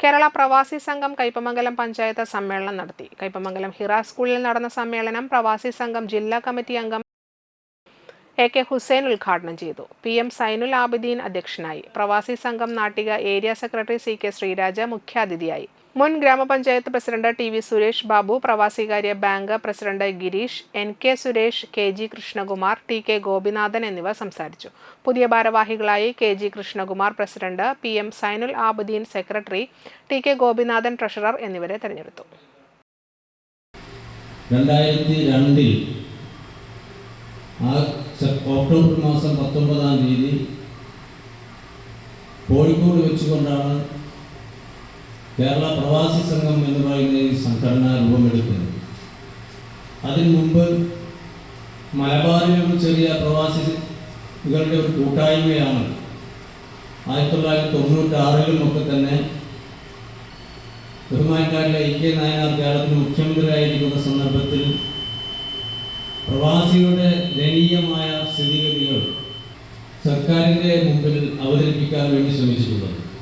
കേരള പ്രവാസി സംഘം കൈപ്പമംഗലം പഞ്ചായത്ത് സമ്മേളനം നടത്തി. കൈപ്പമംഗലം ഹിറ സ്കൂളിൽ നടന്ന സമ്മേളനം പ്രവാസി സംഘം ജില്ലാ കമ്മിറ്റി അംഗം എ കെ ഹുസൈൻ ഉദ്ഘാടനം ചെയ്തു. പി എം സൈനുൽ ആബിദീൻ അധ്യക്ഷനായി. പ്രവാസി സംഘം Nattika area secretary C K Sreeraja മുഖ്യാതിഥിയായി. മുൻ ഗ്രാമപഞ്ചായത്ത് president T V Suresh Babu പ്രവാസികാര്യ bank president Girish N K Suresh K G Krishnakumar T K Gopinathan എന്നിവർ സംസാരിച്ചു. പുതിയ ഭാരവാഹികളായി K G Krishnakumar president P M Sainul Abuddeen secretary T K Gopinathan treasurer എന്നിവരെ തെരഞ്ഞെടുത്തു. October മാസം പത്തൊമ്പതാം തീയതി കോഴിക്കോട് വെച്ചുകൊണ്ടാണ് കേരള പ്രവാസി സംഘം എന്ന് പറയുന്ന ഈ സംഘടന രൂപമെടുക്കുന്നു. അതിനു മുമ്പ് മലബാറിലൊരു ചെറിയ പ്രവാസികളുടെ ഒരു കൂട്ടായ്മയാണ് ആയിരത്തി തൊള്ളായിരത്തി തൊണ്ണൂറ്റാറിലും ഒക്കെ തന്നെ ബഹുമാനക്കാരിലെ ഇ കെ നായനാർ കേരളത്തിന് മുഖ്യമന്ത്രിയായിരിക്കുന്ന സന്ദർഭത്തിൽ പ്രവാസികളുടെ ദയനീയമായ സ്ഥിതിഗതികൾ സർക്കാരിന്റെ മുമ്പിൽ അവതരിപ്പിക്കാൻ വേണ്ടി ശ്രമിച്ചിട്ടുള്ളത്.